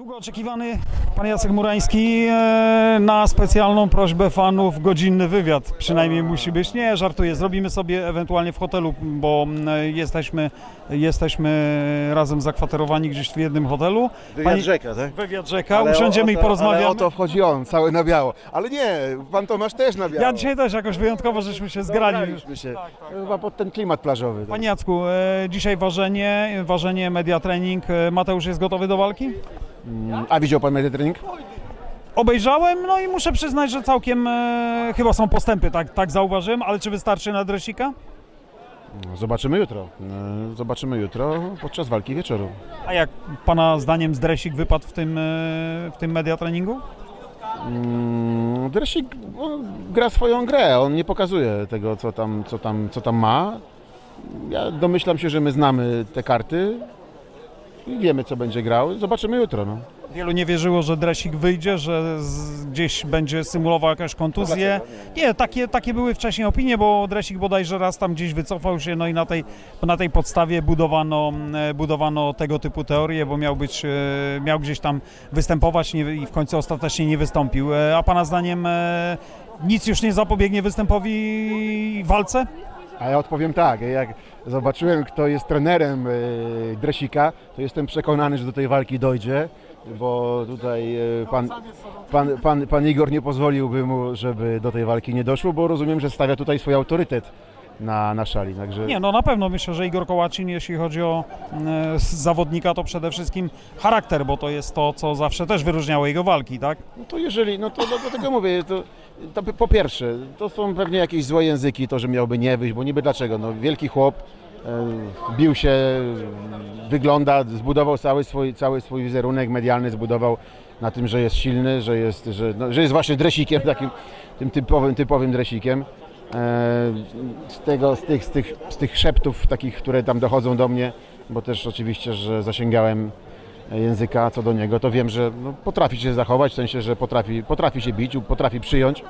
Długo oczekiwany pan Jacek Murański e, na specjalną prośbę fanów godzinny wywiad. Przynajmniej musi być. Nie, żartuję. Zrobimy sobie ewentualnie w hotelu, bo m, jesteśmy, jesteśmy razem zakwaterowani gdzieś w jednym hotelu. Wywiad Pani- rzeka, tak? Wywiad rzeka. Ale Usiądziemy o i to- porozmawiamy. Ale o to wchodzi on, cały na biało. Ale nie, pan Tomasz też na biało. Ja dzisiaj też jakoś wyjątkowo żeśmy się zgrali. Się. Chyba pod ten klimat plażowy. tak. Panie Jacku, e, dzisiaj ważenie, ważenie, media trening. E, Mateusz jest gotowy do walki? Mm, A widział pan medytrening? Obejrzałem, no i muszę przyznać, że całkiem e, chyba są postępy, tak, tak zauważyłem, ale czy wystarczy na dresika? No, Zobaczymy jutro. E, Zobaczymy jutro podczas walki wieczoru. A jak pana zdaniem Zdresik wypadł w tym, e, w tym media treningu? Mm, Dresik on gra swoją grę, on nie pokazuje tego, co tam, co tam, co tam ma. Ja domyślam się, że my znamy te karty i wiemy, co będzie grał. Zobaczymy jutro. No. Wielu nie wierzyło, że Dresik wyjdzie, że gdzieś będzie symulował jakąś kontuzję. Nie, takie, takie były wcześniej opinie, bo Dresik bodajże raz tam gdzieś wycofał się, no i na tej, na tej podstawie budowano, e, budowano tego typu teorie, bo miał być, e, miał gdzieś tam występować nie, i w końcu ostatecznie nie wystąpił. E, A pana zdaniem e, nic już nie zapobiegnie występowi walce? A ja odpowiem tak, jak zobaczyłem, kto jest trenerem Dresika, to jestem przekonany, że do tej walki dojdzie, bo tutaj e, pan, pan, pan, pan Igor nie pozwoliłby mu, żeby do tej walki nie doszło, bo rozumiem, że stawia tutaj swój autorytet na, na szali. Także Nie, no na pewno myślę, że Igor Kołacin, jeśli chodzi o e, zawodnika, to przede wszystkim charakter, bo to jest to, co zawsze też wyróżniało jego walki, tak? no to jeżeli, no to dlatego mówię, to, to po pierwsze, to są pewnie jakieś złe języki, to, że miałby nie wyjść, bo niby dlaczego, no wielki chłop, bił się, wygląda, zbudował cały swój, cały swój wizerunek medialny, zbudował na tym, że jest silny, że jest, że, no, że jest właśnie dresikiem, takim tym typowym, typowym dresikiem. E, Z, tego, z, tych, z, tych, z tych szeptów takich, które tam dochodzą do mnie, bo też oczywiście, że zasięgałem języka co do niego, to wiem, że no, potrafi się zachować, w sensie, że potrafi, potrafi się bić, potrafi przyjąć.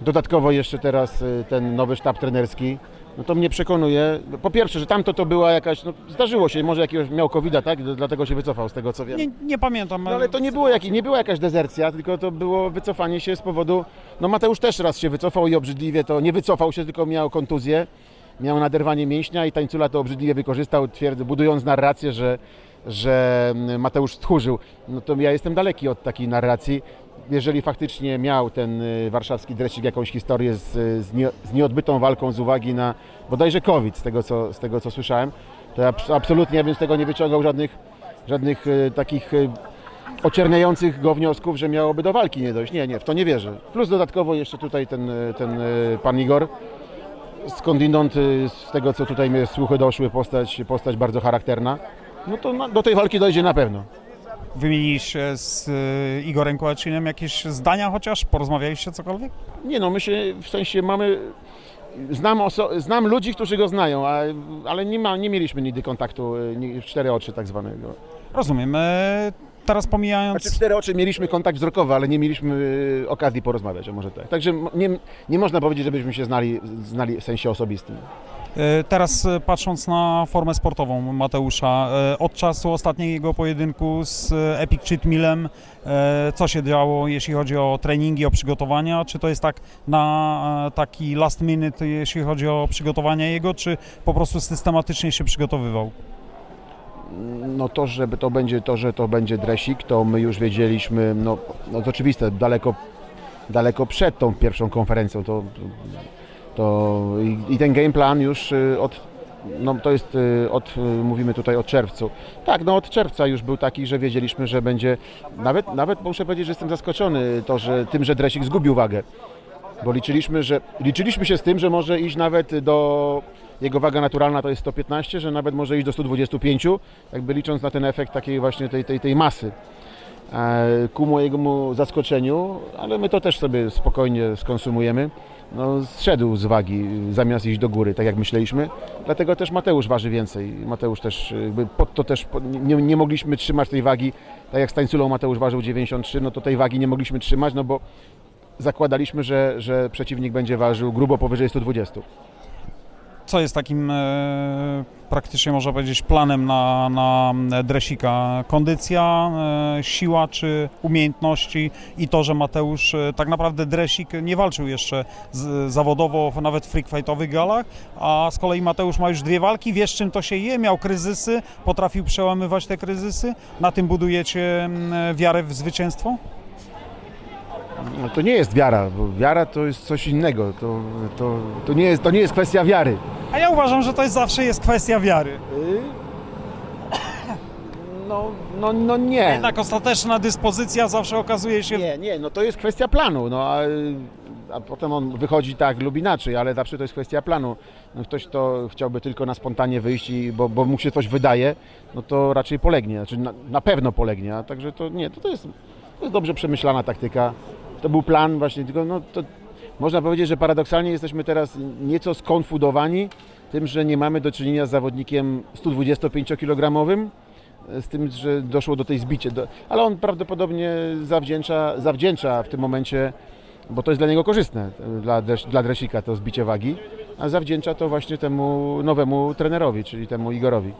Dodatkowo jeszcze teraz y, ten nowy sztab trenerski, no to mnie przekonuje. Po pierwsze, że tamto to była jakaś, no zdarzyło się, może jakiegoś miał covid tak? Dlatego się wycofał z tego co wiem. Nie, nie pamiętam. No ale to nie, było jak, nie była jakaś dezercja, tylko to było wycofanie się z powodu. No Mateusz też raz się wycofał i obrzydliwie to nie wycofał się, tylko miał kontuzję, miał naderwanie mięśnia i tańcula to obrzydliwie wykorzystał, twierdzy, budując narrację, że, że Mateusz stchórzył. No to ja jestem daleki od takiej narracji. Jeżeli faktycznie miał ten y, warszawski dresik jakąś historię z, z, nie, z nieodbytą walką z uwagi na bodajże COVID, z tego co, z tego, co słyszałem, to ja abs- absolutnie ja bym z tego nie wyciągał żadnych, żadnych y, takich y, ocierniających go wniosków, że miałoby do walki nie dojść. Nie, nie, w to nie wierzę. Plus dodatkowo jeszcze tutaj ten, ten pan Igor, skądinąd z tego co tutaj mnie słuchy doszły, postać, postać bardzo charakterna, no to do tej walki dojdzie na pewno. Wymieniliście z e, Igorem Kołacinem jakieś zdania chociaż? Porozmawialiście cokolwiek? Nie no, my się w sensie mamy. Znam, znam ludzi, którzy go znają, a, ale nie, ma, nie mieliśmy nigdy kontaktu nie- w cztery oczy tak zwanego. Rozumiem. E, teraz pomijając... Znaczy cztery oczy mieliśmy kontakt wzrokowy, ale nie mieliśmy okazji porozmawiać, a może tak. Także nie, nie można powiedzieć, żebyśmy się znali, znali w sensie osobistym. E, Teraz e, patrząc na formę sportową Mateusza, e, od czasu ostatniego pojedynku z Epic Cheat Millem, co się działo, jeśli chodzi o treningi, o przygotowania? Czy to jest tak na taki last minute, jeśli chodzi o przygotowania jego, czy po prostu systematycznie się przygotowywał? No to, żeby to będzie to, że to będzie dresik, to my już wiedzieliśmy, no, no to oczywiste, daleko, daleko przed tą pierwszą konferencją, to, to i, i ten game plan już y, od, no to jest y, od, y, mówimy tutaj o czerwcu. Tak, no od czerwca już był taki, że wiedzieliśmy, że będzie, nawet, nawet muszę powiedzieć, że jestem zaskoczony to, że tym, że dresik zgubił wagę. Bo liczyliśmy, że liczyliśmy się z tym, że może iść nawet do jego waga naturalna to jest 115, że nawet może iść do 125, jakby licząc na ten efekt takiej właśnie tej, tej, tej masy. E, Ku mojemu zaskoczeniu, ale my to też sobie spokojnie skonsumujemy, no, zszedł z wagi zamiast iść do góry, tak jak myśleliśmy. Dlatego też Mateusz waży więcej. Mateusz też, jakby pod to też nie, nie mogliśmy trzymać tej wagi, tak jak z tańculą Mateusz ważył 93, no to tej wagi nie mogliśmy trzymać, no bo zakładaliśmy, że, że przeciwnik będzie ważył grubo powyżej 120. Co jest takim e, praktycznie można powiedzieć planem na, na dresika? Kondycja, e, siła czy umiejętności i to, że Mateusz e, tak naprawdę dresik nie walczył jeszcze z, zawodowo nawet w freak fightowych galach, a z kolei Mateusz ma już dwie walki, wiesz czym to się je, miał kryzysy, potrafił przełamywać te kryzysy, na tym budujecie mm, wiarę w zwycięstwo? No, to nie jest wiara, bo wiara to jest coś innego. To, to, to, nie, jest, to nie jest kwestia wiary. A ja uważam, że to jest zawsze jest kwestia wiary. Y, No, no, no nie. Jednak ostateczna dyspozycja zawsze okazuje się Nie, nie, no to jest kwestia planu, no a, a potem on wychodzi tak lub inaczej, ale zawsze to jest kwestia planu. No, ktoś, kto chciałby tylko na spontanie wyjść, i, bo, bo mu się coś wydaje, no to raczej polegnie, znaczy na, na pewno polegnie, a także to nie, to, to, jest, to jest dobrze przemyślana taktyka. To był plan właśnie, tylko no to można powiedzieć, że paradoksalnie jesteśmy teraz nieco skonfudowani tym, że nie mamy do czynienia z zawodnikiem 125-kilogramowym, z tym, że doszło do tej zbicie. Do, ale on prawdopodobnie zawdzięcza, zawdzięcza w tym momencie, bo to jest dla niego korzystne, dla, dla Dresika to zbicie wagi, a zawdzięcza to właśnie temu nowemu trenerowi, czyli temu Igorowi.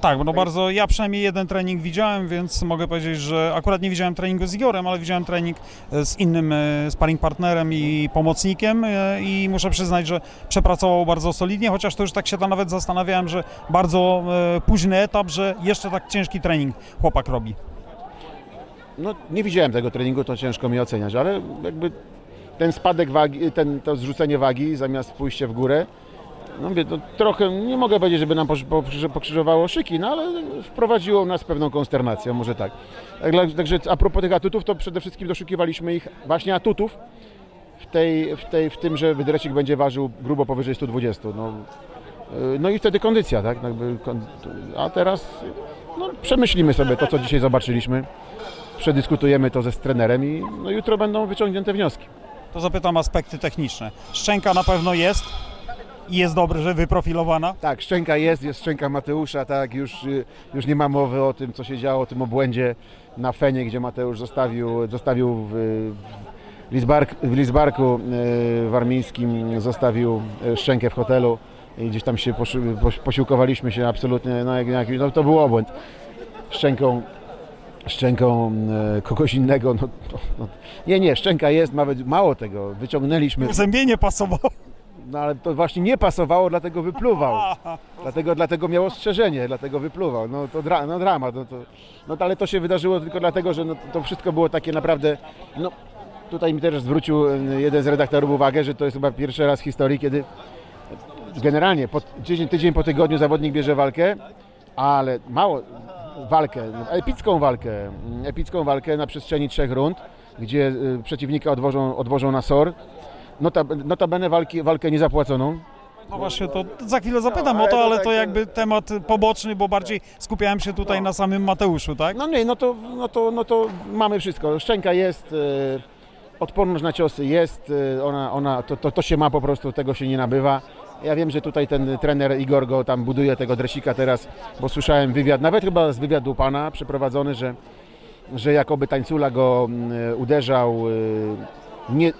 Tak, no bardzo, ja przynajmniej jeden trening widziałem, więc mogę powiedzieć, że akurat nie widziałem treningu z Igorem, ale widziałem trening e, z innym e, sparring partnerem i pomocnikiem e, i muszę przyznać, że przepracował bardzo solidnie, chociaż to już tak się tam nawet zastanawiałem, że bardzo późny etap, że jeszcze tak ciężki trening chłopak robi. No, nie widziałem tego treningu, to ciężko mi oceniać, ale jakby ten spadek wagi, ten, to zrzucenie wagi zamiast pójście w górę, no mówię, to trochę, nie mogę powiedzieć, żeby nam pokrzyż- pokrzyż- pokrzyżowało szyki, no ale wprowadziło nas pewną konsternację, może tak. Także- Także a propos tych atutów, to przede wszystkim doszukiwaliśmy ich właśnie atutów w, tej, w, tej, w tym, że wydrecik będzie ważył grubo powyżej 120. No, Yy, no i wtedy kondycja, tak? A teraz no, przemyślimy sobie to, co dzisiaj zobaczyliśmy przedyskutujemy to ze z trenerem i no, jutro będą wyciągnięte wnioski. To zapytam aspekty techniczne. Szczęka na pewno jest i jest dobrze, że wyprofilowana. Tak, szczęka jest, jest szczęka Mateusza, tak, już, y, już nie ma mowy o tym, co się działo, o tym obłędzie na Fenie, gdzie Mateusz zostawił, zostawił w, w, Lisbark, w Lisbarku y, warmińskim, zostawił y, szczękę w hotelu i gdzieś tam się posi, posi- posiłkowaliśmy się absolutnie, no, jak, jak, no to był obłęd. Szczęką szczęką kogoś innego, no, to, no, nie, nie, szczęka jest, nawet mało tego, wyciągnęliśmy, Zębienie pasowało. No ale to właśnie nie pasowało, dlatego wypluwał. Dlatego, dlatego miał ostrzeżenie, dlatego wypluwał. No to dra, no, dramat. No, to, no ale to się wydarzyło tylko dlatego, że no, to wszystko było takie naprawdę. No, tutaj mi też zwrócił e, jeden z redaktorów uwagę, że to jest chyba pierwszy raz w historii, kiedy generalnie po, tydzień, tydzień po tygodniu zawodnik bierze walkę, ale mało walkę, epicką walkę, epicką walkę na przestrzeni trzech rund, gdzie y, przeciwnika odwożą, odwożą na SOR. Notab- Notabene walki, walkę niezapłaconą, No właśnie, to za chwilę zapytam No, o to, ale to ale tak to to- jakby temat poboczny, bo bardziej skupiałem się tutaj na samym Mateuszu, tak? No nie, no to, no to, no to mamy wszystko. Szczęka jest, e, odporność na ciosy jest, e, ona, ona, to, to, to się ma po prostu, tego się nie nabywa. Ja wiem, że tutaj ten trener Igor go tam buduje tego dresika teraz, bo słyszałem wywiad, nawet chyba z wywiadu pana przeprowadzony, że, że jakoby tańcula go mm, e, uderzał, e, nie,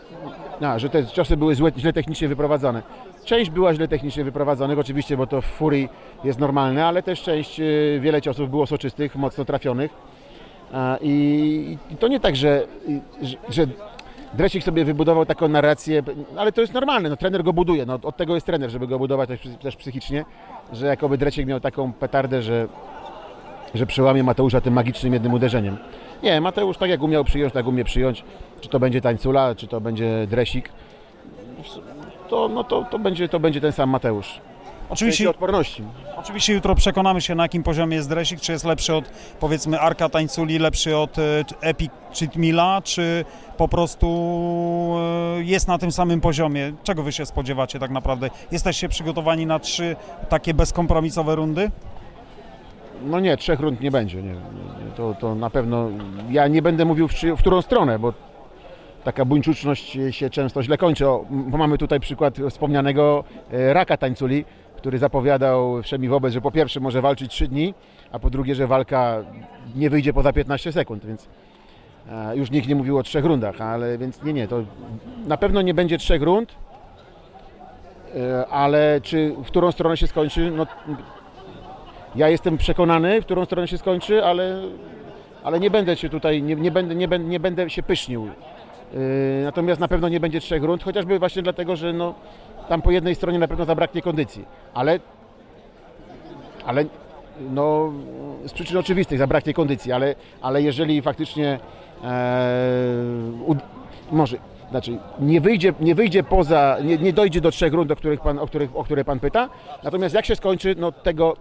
a, że te ciosy były złe, źle technicznie wyprowadzone. Część była źle technicznie wyprowadzonych, oczywiście, bo to w furii jest normalne, ale też część, e, wiele ciosów było soczystych, mocno trafionych. I to nie tak, że, że, że Dresik sobie wybudował taką narrację, ale to jest normalne, no, trener go buduje, no, od tego jest trener, żeby go budować też, też psychicznie, że jakoby Dresik miał taką petardę, że, że przełamie Mateusza tym magicznym jednym uderzeniem. Nie, Mateusz tak jak umiał przyjąć, tak umie przyjąć, czy to będzie tańcula, czy to będzie Dresik, to, no, to, to, będzie, to będzie ten sam Mateusz. Oczywiście, odporności. oczywiście jutro przekonamy się, na jakim poziomie jest Dresik, czy jest lepszy od, powiedzmy, Arka Tańculi, lepszy od e, Epic Cheatmila, czy po prostu e, jest na tym samym poziomie. Czego wy się spodziewacie tak naprawdę? Jesteście przygotowani na trzy takie bezkompromisowe rundy? No nie, trzech rund nie będzie. Nie, to, to na pewno. Ja nie będę mówił w, czy- w którą stronę, bo taka buńczuczność się często źle kończy. Mamy tutaj przykład wspomnianego e, Raka Tańculi, który zapowiadał wszemi wobec, że po pierwsze może walczyć 3 dni, a po drugie, że walka nie wyjdzie poza 15 sekund, więc e, już nikt nie mówił o trzech rundach, ale więc nie, nie, to na pewno nie będzie trzech rund. E, Ale czy w którą stronę się skończy? No, ja jestem przekonany, w którą stronę się skończy, ale, ale nie będę się tutaj, nie, nie, będę, nie, będę, nie będę się pysznił. E, Natomiast na pewno nie będzie trzech rund, chociażby właśnie dlatego, że no, tam po jednej stronie na pewno zabraknie kondycji. Ale, ale no, z przyczyn oczywistych zabraknie kondycji, ale, ale jeżeli faktycznie e, u, może, znaczy nie wyjdzie, nie wyjdzie poza, nie, nie dojdzie do trzech rund, o, których pan, o, których, o które Pan pyta, natomiast jak się skończy, no tego,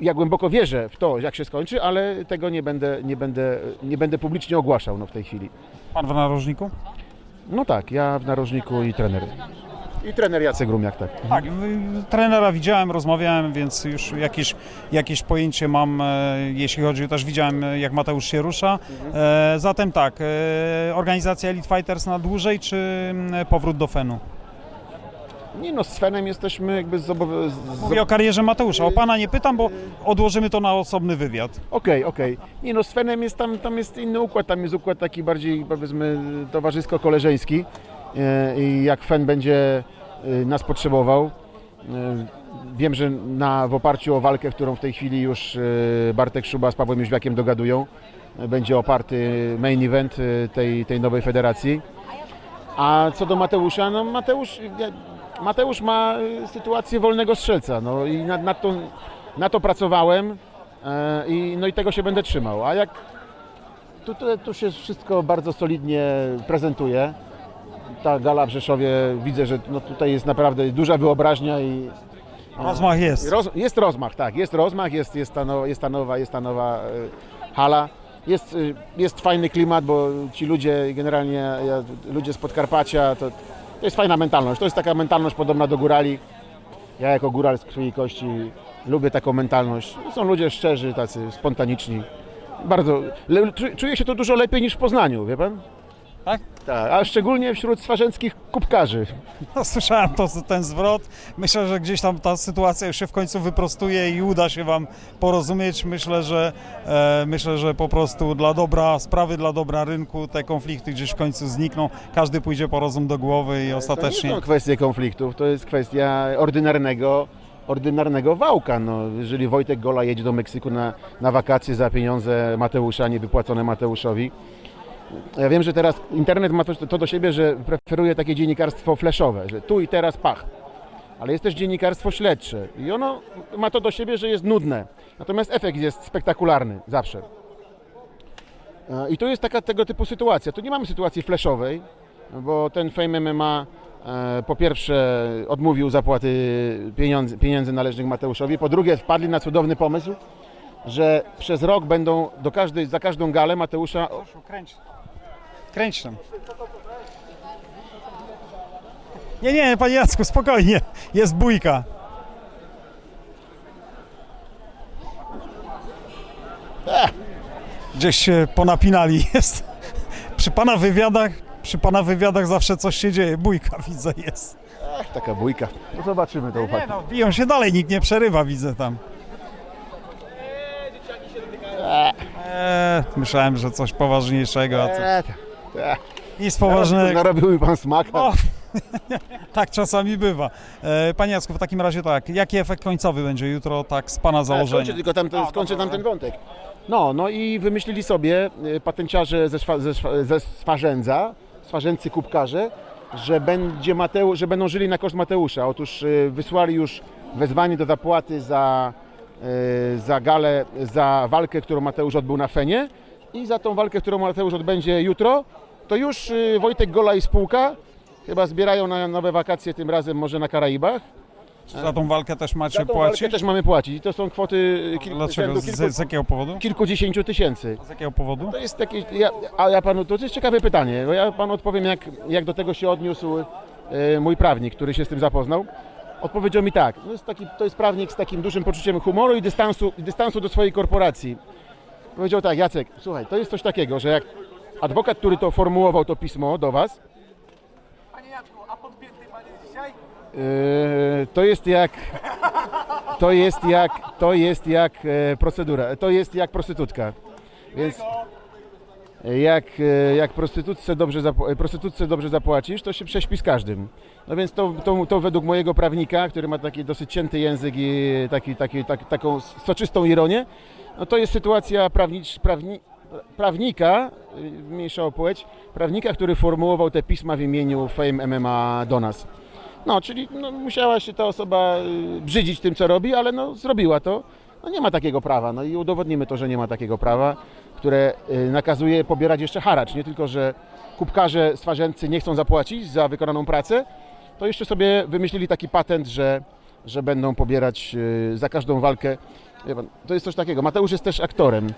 ja głęboko wierzę w to, jak się skończy, ale tego nie będę, nie będę, nie będę publicznie ogłaszał no, w tej chwili. Pan w narożniku? No tak, ja w narożniku i trener. I trener Jacek Rumiak, tak. Tak, w- trenera widziałem, rozmawiałem, więc już jakieś, jakieś pojęcie mam, e, jeśli chodzi, też widziałem e, jak Mateusz się rusza. E, zatem tak, e, organizacja Elite Fighters na dłużej, czy mm, powrót do Fenu? Nie no, z Fenem jesteśmy jakby zobowiązani. Mówię o karierze Mateusza, o Pana nie pytam, bo odłożymy to na osobny wywiad. Okej, okej. Nie no, z Fenem jest tam, tam jest inny układ, tam jest układ taki bardziej powiedzmy towarzysko-koleżeński E, i jak Fen będzie e, nas potrzebował, e, wiem, że na, w oparciu o walkę, którą w tej chwili już e, Bartek Szuba z Pawłem Jóźwiakiem dogadują, e, będzie oparty main event e, tej, tej nowej federacji. A co do Mateusza, no Mateusz, ja- Mateusz ma e, sytuację wolnego strzelca, no i na, na, to, na to pracowałem e, i, no i tego się będę trzymał. A jak tu, tu, tu się wszystko bardzo solidnie prezentuje, ta gala w Rzeszowie, widzę, że no tutaj jest naprawdę duża wyobraźnia i Rozmach jest. Roz, jest rozmach, tak, jest rozmach, jest, jest, ta, no, jest ta nowa, jest ta nowa e, hala. Jest, y, jest fajny klimat, bo ci ludzie, generalnie ja, ludzie z Podkarpacia, to, to jest fajna mentalność. To jest taka mentalność podobna do górali. Ja jako góral z krwi i kości lubię taką mentalność. Są ludzie szczerzy, tacy spontaniczni. Bardzo, le, czu- czuję się tu dużo lepiej niż w Poznaniu, wie pan? Tak? Tak, a szczególnie wśród swarzeckich kubkarzy. No, słyszałem to, ten zwrot. Myślę, że gdzieś tam ta sytuacja już się w końcu wyprostuje i uda się Wam porozumieć. Myślę, że e, myślę, że po prostu dla dobra sprawy, dla dobra rynku te konflikty gdzieś w końcu znikną. Każdy pójdzie po rozum do głowy i To nie ostatecznie. są kwestie konfliktów, to jest kwestia ordynarnego, ordynarnego wałka. No, jeżeli Wojtek Gola jedzie do Meksyku na, na wakacje za pieniądze Mateusza, nie wypłacone Mateuszowi. Ja wiem, że teraz internet ma to, to do siebie, że preferuje takie dziennikarstwo flashowe, że tu i teraz pach. Ale jest też dziennikarstwo śledcze i ono ma to do siebie, że jest nudne. Natomiast efekt jest spektakularny zawsze. E, I to jest taka tego typu sytuacja. Tu nie mamy sytuacji flashowej, bo ten Fame MMA e, po pierwsze odmówił zapłaty pieniędzy, pieniędzy należnych Mateuszowi, po drugie wpadli na cudowny pomysł, że przez rok będą do każdej, za każdą galę Mateusza Kręć. Kręć tam. Nie, nie, panie Jacku, spokojnie. Jest bójka. Gdzieś się ponapinali jest. Przy pana wywiadach, przy pana wywiadach zawsze coś się dzieje. Bójka widzę jest. taka bójka. No zobaczymy to Nie no, biją się dalej, nikt nie przerywa, widzę tam. Eee, myślałem, że coś poważniejszego, a co? E, ta. Nic poważnego. Narobił mi pan smaka. O, tak czasami bywa. E, Panie Jacku, w takim razie tak, jaki efekt końcowy będzie jutro tak z Pana skończę założenia? tylko tam, A, skończę tam ten wątek. No, no i wymyślili sobie y, patenciarze ze, szwa, ze, szwa, ze Swarzędza, swarzędcy kubkarze, że, będzie Mateusz, że będą żyli na koszt Mateusza. Otóż y, wysłali już wezwanie do zapłaty za, y, za galę, za walkę, którą Mateusz odbył na Fenie i za tą walkę, którą Mateusz odbędzie jutro, to już y, Wojtek Gola i spółka chyba zbierają na nowe wakacje, tym razem może na Karaibach. Za tą walkę też macie Za tą walkę płacić? też mamy płacić i to są kwoty y, kil, Dlaczego? Z, kilku, z jakiego powodu? kilkudziesięciu tysięcy. Z jakiego powodu? To jest takie, ja, a ja panu, to jest ciekawe pytanie, bo ja panu odpowiem, jak, jak do tego się odniósł e, mój prawnik, który się z tym zapoznał. Odpowiedział mi tak, to jest, taki, to jest prawnik z takim dużym poczuciem humoru i dystansu, i dystansu do swojej korporacji. Powiedział tak, Jacek, słuchaj, to jest coś takiego, że jak adwokat, który to formułował to pismo do was, Panie Jacku, a podpięty pan jest dzisiaj? Yy, to jest jak. To jest jak. To jest jak e, procedura. To jest jak prostytutka. Więc. jak, e, jak prostytutce, dobrze zapo- prostytutce dobrze zapłacisz, to się prześpi z każdym. No więc to, to, to według mojego prawnika, który ma taki dosyć cięty język i taki, taki, tak, taką soczystą ironię, no to jest sytuacja prawnicz, prawni, prawnika, y, mniejsza o płeć, prawnika, który formułował te pisma w imieniu Fame MMA do nas. No, czyli no, musiała się ta osoba y, brzydzić tym, co robi, ale no, zrobiła to. No, nie ma takiego prawa. No i udowodnimy to, że nie ma takiego prawa, które y, nakazuje pobierać jeszcze haracz. Nie tylko, że kubkarze stwarzęcy nie chcą zapłacić za wykonaną pracę, to jeszcze sobie wymyślili taki patent, że, że będą pobierać y, za każdą walkę. Pan, to jest coś takiego. Mateusz jest też aktorem.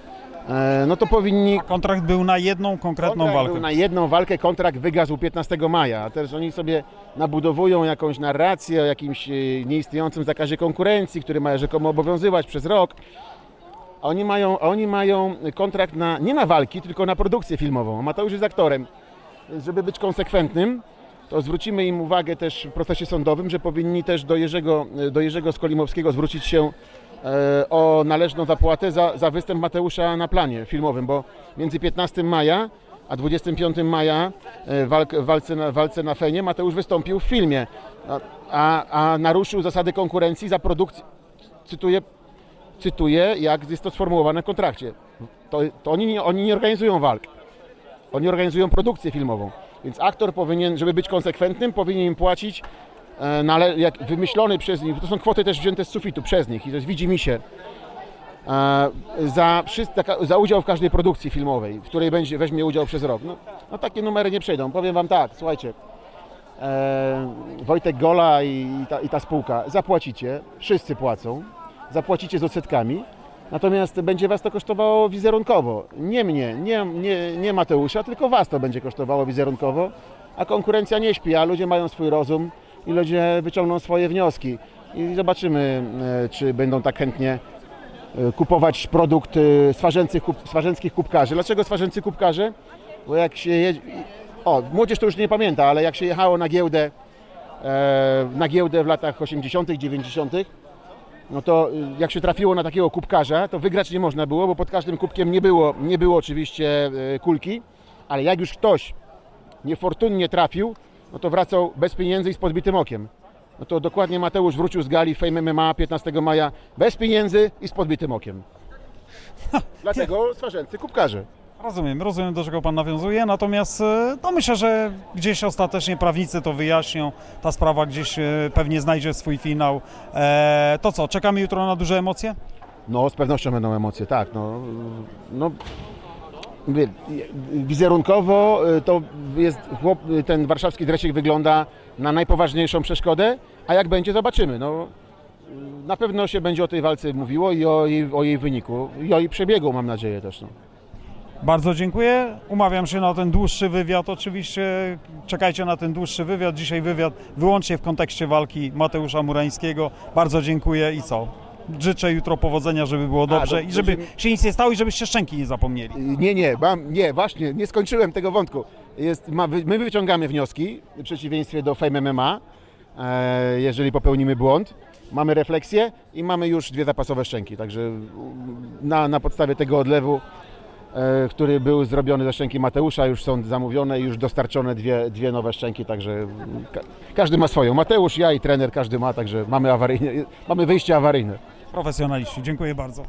E, no to powinni Kontrakt był na jedną konkretną Kontrakt walkę. Był na jedną walkę kontrakt wygasł 15 maja. A teraz oni sobie nabudowują jakąś narrację o jakimś e, nieistniejącym zakazie konkurencji, który ma rzekomo obowiązywać przez rok. A oni mają, a oni mają kontrakt na, nie na walki, tylko na produkcję filmową. A Mateusz jest aktorem. Żeby być konsekwentnym, to zwrócimy im uwagę też w procesie sądowym, że powinni też do Jerzego, do Jerzego Skolimowskiego zwrócić się e, o należną zapłatę za, za występ Mateusza na planie filmowym, bo między 15 maja a 25 maja e, w walce na, walce na Fenie Mateusz wystąpił w filmie, a, a, naruszył zasady konkurencji za produkcję, cytuję, cytuję, jak jest to sformułowane w kontrakcie. To, to oni, oni nie organizują walk, oni organizują produkcję filmową. Więc aktor powinien, żeby być konsekwentnym, powinien im płacić e, nale, jak wymyślony przez nich, to są kwoty też wzięte z sufitu przez nich i to jest widzi mi się, e, za, za udział w każdej produkcji filmowej, w której będzie, weźmie udział przez rok. No, no takie numery nie przejdą. Powiem Wam tak, słuchajcie, e, Wojtek Gola i, i, ta, i ta spółka, zapłacicie, wszyscy płacą, zapłacicie z odsetkami, natomiast będzie Was to kosztowało wizerunkowo. Nie mnie, nie, nie, nie Mateusza, tylko Was to będzie kosztowało wizerunkowo, a konkurencja nie śpi, a ludzie mają swój rozum i ludzie wyciągną swoje wnioski. I zobaczymy, e, czy będą tak chętnie e, kupować produkt e, swarzęcych, swarzęckich kubkarzy. Dlaczego swarzęcy kubkarze? Bo jak się jedzie... O, młodzież to już nie pamięta, ale jak się jechało na giełdę, na giełdę w latach 80., 90., no to y, jak się trafiło na takiego kubkarza, to wygrać nie można było, bo pod każdym kubkiem nie było, nie było oczywiście e, kulki, ale jak już ktoś niefortunnie trafił, no to wracał bez pieniędzy i z podbitym okiem. No to dokładnie Mateusz wrócił z gali Fame MMA 15 maja bez pieniędzy i z podbitym okiem. Dlatego swarzęcy kubkarze. Rozumiem, rozumiem do czego Pan nawiązuje, natomiast e, no myślę, że gdzieś ostatecznie prawnicy to wyjaśnią, ta sprawa gdzieś e, pewnie znajdzie swój finał. E, to co, czekamy jutro na duże emocje? No, z pewnością będą emocje, tak. No, no, mówię, wizerunkowo to jest chłop, ten warszawski dresik wygląda na najpoważniejszą przeszkodę, a jak będzie, zobaczymy. No, na pewno się będzie o tej walce mówiło i o jej, o jej wyniku, i o jej przebiegu, mam nadzieję też. No. Bardzo dziękuję. Umawiam się na ten dłuższy wywiad. Oczywiście czekajcie na ten dłuższy wywiad. Dzisiaj wywiad wyłącznie w kontekście walki Mateusza Murańskiego. Bardzo dziękuję i co? Życzę jutro powodzenia, żeby było dobrze do- i żeby się nic nie stało i żebyście szczęki nie zapomnieli. Y, Nie, nie, mam, nie, właśnie, nie skończyłem tego wątku. Jest, ma, wy- my wyciągamy wnioski w przeciwieństwie do Fame MMA, e, jeżeli popełnimy błąd. Mamy refleksję i mamy już dwie zapasowe szczęki, także na, na podstawie tego odlewu, który był zrobiony ze szczęki Mateusza, już są zamówione i już dostarczone dwie, dwie nowe szczęki, także ka, każdy ma swoją. Mateusz, ja i trener, każdy ma, także mamy awaryjne, mamy wyjście awaryjne. Profesjonaliści, dziękuję bardzo.